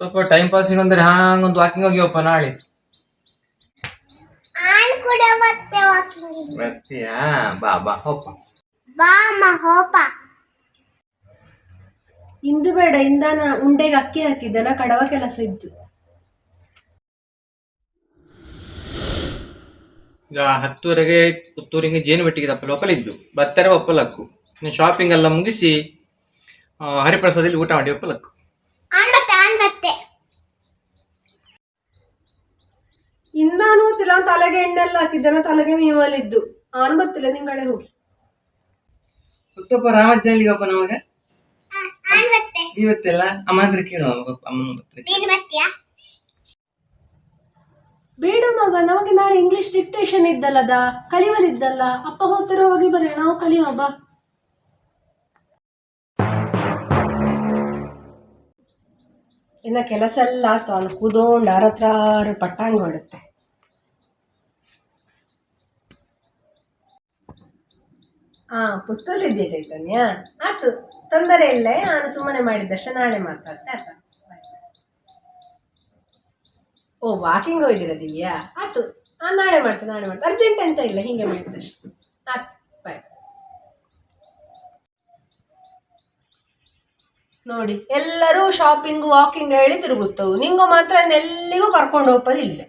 ಸ್ವಲ್ಪ ಟೈಮ್ ಪಾಸಿಗೆ ಅಂದ್ರೆ ಹಾಂಗೊಂದು ವಾಕಿಂಗ್ ಹೋಗಿವಪ್ಪ ನಾಳೆ. ಆನ್ ಕೂಡ ಮತ್ತೆ ವಾಕಿಂಗ್ ಬರ್ತೀಯಾ? ಬಾ ಬಾ ಹೋಪ ಬಾ ಅಮ್ಮ ಹೋಪ ಇಂದು ಬೇಡ ಇಂದಾನ ಉಂಡೆಗೆ ಅಕ್ಕಿ ಹಾಕಿದ್ದನ ಕಡವ ಕೆಲಸ ಇದ್ದು. ಈಗ ಹತ್ತುವರೆಗೆ ಪುತ್ತೂರಿಗೆ ಜೇನು ಬೆಟ್ಟಿಗೆ ತಪ್ಪಲು ಒಪ್ಪಲಿದ್ದು ಬರ್ತಾರೆ ಒಪ್ಪಲಕ್ಕು. ನೀನು ಶಾಪಿಂಗ್ ಎಲ್ಲ ಮುಗಿಸಿ ಆ, ಹರಿಪ್ರಸಾದಲ್ಲಿ ಊಟ ಮಾಡಿ ಒಪ್ಪಲಕ್ಕು ಆನ್ ಬತ್ತೆ ಆನ್ ಬತ್ತೆ ಇಂದಾನು ಗೊತ್ತಿಲ್ಲ ಅವ್ನ್ ತಲೆಗೆ ಎಣ್ಣೆಲ್ಲ ಹಾಕಿದ್ದನ ತಲೆಗೆ ಮೀವಲ್ಲಿದ್ದು. ಆನು ಗೊತ್ತಿಲ್ಲ ನಿನ್ ಕಡೆ ಹೋಗಿ. ಸುತ್ತಪ್ಪ ರಾಮಜ್ಜಲ್ಲಿಗಪ್ಪ ನಮಗೆ ಇವತ್ತೆಲ್ಲ? ಅಮ್ಮ ಹತ್ರ ಕೇಳು ಅಮ್ಮನ ಹತ್ರ ಬೇಡ ಮಗ ನಮಗೆ ನಾಳೆ ಇಂಗ್ಲಿಷ್ ಡಿಕ್ಟೇಷನ್ ಇದ್ದಲ್ಲದ ಕಲಿವಲಿದ್ದಲ್ಲ ಅಪ್ಪ ಹೋಗ್ತಿರೋ ಹೋಗಿ ಬರ್ರಿ ನಾವು ಕಲಿಯುವ ಬಾ ಇನ್ನ ಕೆಲಸ ಎಲ್ಲ ಆತು ಅಲ್ಲಿ ಕೂದೋಂಡು ಆರ ಹತ್ರ ಪಟ್ಟಾಂಗ್ ಹೊಡುತ್ತೆ ಹಾ ಪುತ್ತೂರಿದ್ಯಾ ಚೈತನ್ಯ? ಆತು ತೊಂದರೆ ಇಲ್ಲ. ನಾನು ಸುಮ್ಮನೆ ಮಾಡಿದ್ದಷ್ಟೇ ನಾಳೆ ಮಾತಾಡ್ತೆ, ಆಯ್ತಾ? ಓ ವಾಕಿಂಗ್ ಹೋಗಿದ್ದೀರ ದಿವ್ಯಾ? ಆತು ನಾನು ನಾಳೆ ಮಾಡ್ತೆ ನಾಳೆ ಮಾಡ್ತೆ. ಅರ್ಜೆಂಟ್ ಅಂತ ಇಲ್ಲ, ಹಿಂಗೆ ಮಾಡಿದ್ದಷ್ಟೇ. ಆಯ್ತು ಬಾಯ್ ನೋಡಿ ಎಲ್ಲರೂ ಶಾಪಿಂಗ್ ವಾಕಿಂಗ್ ಹೇಳಿ ತಿರುಗುತ್ತವು. ನಿಂಗು ಮಾತ್ರ ಎಲ್ಲಿಗೂ ಕರ್ಕೊಂಡು ಹೋಗ್ಪರಿ ಇಲ್ಲ.